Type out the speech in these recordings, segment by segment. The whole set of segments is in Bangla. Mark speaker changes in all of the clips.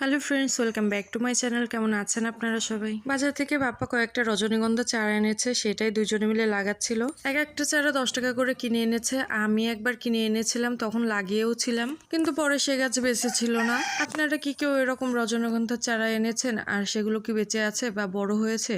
Speaker 1: Hello friends welcome back to my channel কেমন আছেন আপনারা সবাই? বাজার থেকে বাপ্পা কয়েকটা রজনীগন্ধা চারা এনেছে, সেটাই দুজনে মিলে লাগাচ্ছিল। এক একটা চারা দশ টাকা করে কিনে এনেছে, আমি একবার কিনে এনেছিলাম, তখন লাগিয়েও ছিলাম। কিন্তু পরে সে গাছ বেঁচে ছিল না। আপনারা কি কেউ এরকম রজনীগন্ধার চারা এনেছেন আর সেগুলো কি বেঁচে আছে বা বড় হয়েছে?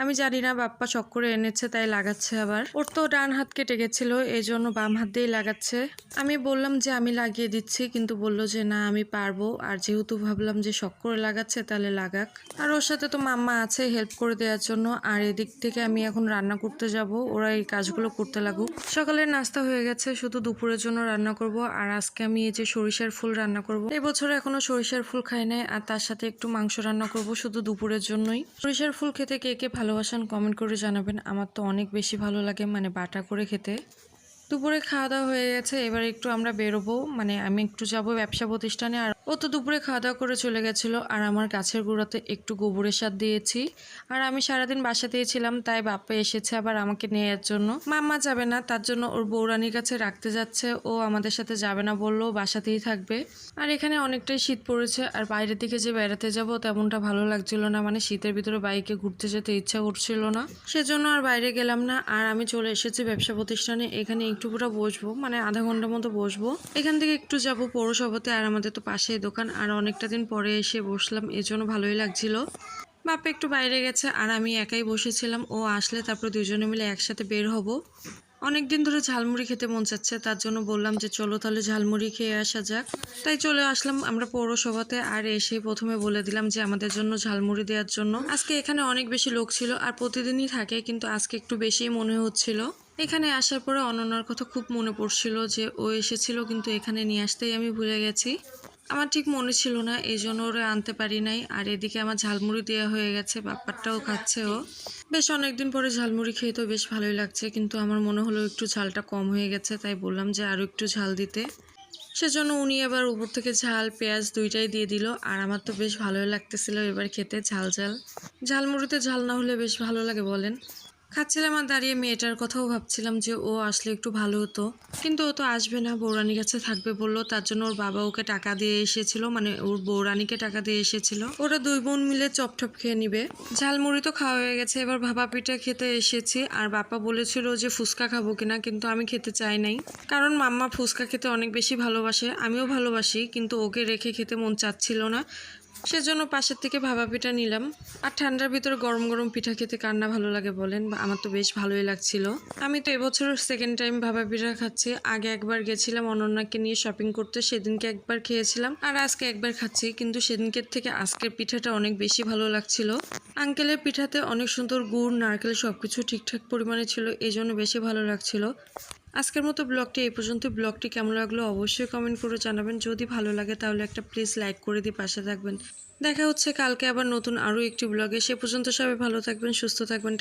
Speaker 1: আমি জানি না, বাপ্পা শখ করে এনেছে, তাই লাগাচ্ছে আবার। ওর তো ডান হাত কেটে গেছিল, এই জন্য বাম হাত দিয়েই লাগাচ্ছে। আমি বললাম যে আমি লাগিয়ে দিচ্ছি, কিন্তু বলল যে না, আমি পারব। আর যেহেতু ভাবলাম যে শখ করে লাগাচ্ছে তাহলে লাগাক। আর ওর সাথে তো মাম্মা আছে হেল্প করে দেওয়ার জন্য। আর এদিক থেকে আমি এখন রান্না করতে যাব। ওরা এই কাজগুলো করতে লাগুক। সকালের নাস্তা হয়ে গেছে, শুধু দুপুরের জন্য রান্না করব। আর আজকে আমি এই যে সরিষার ফুল রান্না করব। এবছর এখনও সরিষার ফুল খাই নাই, আর তার সাথে একটু মাংস রান্না করব শুধু দুপুরের জন্যই। সরিষার ফুল খেতে কে কে ভালোবাসেন কমেন্ট করে জানাবেন। আমার তো অনেক বেশি ভালো লাগে মানে বাটা করে খেতে। দুপুরে খাওয়া দাওয়া হয়ে গেছে, এবার একটু আমরা বেরোবো। মানে আমি একটু যাব ব্যবসা প্রতিষ্ঠানে, আর ও তো দুপুরে খাওয়া দাওয়া করে চলে গেছিল, আর আমার গাছের গোড়াতে একটু গোবরের সার দিয়েছি। আর আমি সারাদিন বাসাতেই ছিলাম, তাই বাপ্পা এসেছে আবার আমাকে নেওয়ার জন্য। মাম্মা যাবে না, তার জন্য ওর বৌরানির কাছে রাখতে যাচ্ছে, ও আমাদের সাথে যাবে না বলল বাসাতেই থাকবে। আর এখানে অনেকটাই শীত পড়েছে, আর বাইরের দিকে যে বেড়াতে যাব তেমনটা ভালো লাগছিল না মানে শীতের ভিতরে বাইকে ঘুরতে যেতে ইচ্ছা করছিল না। সেজন্য আর বাইরে গেলাম না, আর আমি চলে এসেছি ব্যবসা প্রতিষ্ঠানে, এখানে একটু বসবো মানে আধা ঘণ্টার মতো বসবো। এখান থেকে একটু যাব পৌরসভাতে আর আমাদের তো পাশেই দোকান, আর অনেকটা দিন পরে এসে বসলাম এই জন্য ভালোই লাগছিল। বাপ্পা একটু বাইরে গেছে, আর আমি একাই বসেছিলাম, ও আসলে তারপর দুজনে মিলে একসাথে বের হব। অনেক দিন ধরে ঝালমুড়ি খেতে মন চাচ্ছে, তার জন্য বললাম যে চলো তাহলে ঝালমুড়ি খেয়ে আসা যাক। তাই চলে আসলাম আমরা পৌরসভাতে, আর এসে প্রথমে বলে দিলাম যে আমাদের জন্য ঝালমুড়ি দেওয়ার জন্য। আজকে এখানে অনেক বেশি লোক ছিল, আর প্রতিদিনই থাকে, কিন্তু আজকে একটু বেশিই মনে হচ্ছিল। এখানে আসার পরে অনন্যার কথা খুব মনে পড়ছিল যে ও এসেছিল, কিন্তু এখানে নিয়ে আসতেই আমি ভুলে গেছি। আমার ঠিক মনে ছিল না, এই জন্য ওরা আনতে পারি নাই। আর এদিকে আমার ঝালমুড়ি দেওয়া হয়ে গেছে ব্যাপারটাও খাচ্ছে ও। বেশ অনেকদিন পরে ঝালমুড়ি খেয়ে তো বেশ ভালোই লাগছে, কিন্তু আমার মনে হলো একটু ঝালটা কম হয়ে গেছে, তাই বললাম যে আরও একটু ঝাল দিতে। সেজন্য উনি আবার উপর থেকে ঝাল, পেঁয়াজ দুইটাই দিয়ে দিল, আর আমার তো বেশ ভালোই লাগতেছিল এবার খেতে ঝাল ঝাল। ঝালমুড়িতে ঝাল না হলে বেশ ভালো লাগে বলেন। খাচ্ছিলাম আর দাঁড়িয়ে মেয়েটার কথাও ভাবছিলাম যে ও আসলে একটু ভালো হতো। কিন্তু ও তো আসবে না বৌরানির কাছে থাকবে বলল। তার জন্য ওর বাবা ওকে টাকা দিয়ে এসেছিল মানে ওর বৌরানিকে টাকা দিয়ে এসেছিল। ওরা দুই বোন মিলে চপটপ খেয়ে নিবে। ঝালমুড়ি তো খাওয়া হয়ে গেছে, এবার ভাপা পিঠা খেতে এসেছি। আর বাপা বলেছিল যে ফুচকা খাব কিনা, কিন্তু আমি খেতে চাই নাই। কারণ মাম্মা ফুচকা খেতে অনেক বেশি ভালোবাসে, আমিও ভালোবাসি, কিন্তু ওকে রেখে খেতে মন চাচ্ছিল না। সেজন্য পাশের থেকে ভাপা পিঠা নিলাম। আর ঠান্ডার ভিতরে গরম গরম পিঠা খেতে কার না ভালো লাগে বলেন? বা আমার তো বেশ ভালোই লাগছিল। আমি তো এবছর সেকেন্ড টাইম ভাপা পিঠা খাচ্ছি। আগে একবার গেছিলাম অনন্যাকে নিয়ে শপিং করতে, সেদিনকে একবার খেয়েছিলাম। আর আজকে একবার খাচ্ছি, কিন্তু সেদিনকের থেকে আজকের পিঠাটা অনেক বেশি ভালো লাগছিল। আঙ্কেলের পিঠাতে অনেক সুন্দর গুড়, নারকেল সব কিছু ঠিকঠাক পরিমাণে ছিল এই জন্য বেশি ভালো লাগছিল। আজকের মতো ব্লগটি এই পর্যন্ত। ব্লগটি কেমন লাগল অবশ্যই কমেন্ট করে জানাবেন। যদি ভালো লাগে তাহলে একটা প্লিজ লাইক করে দিয়ে পাশে থাকবেন। দেখা হচ্ছে কালকে আবার নতুন আরও একটি ব্লগে। সে পর্যন্ত সবাই ভালো থাকবেন, সুস্থ থাকবেন।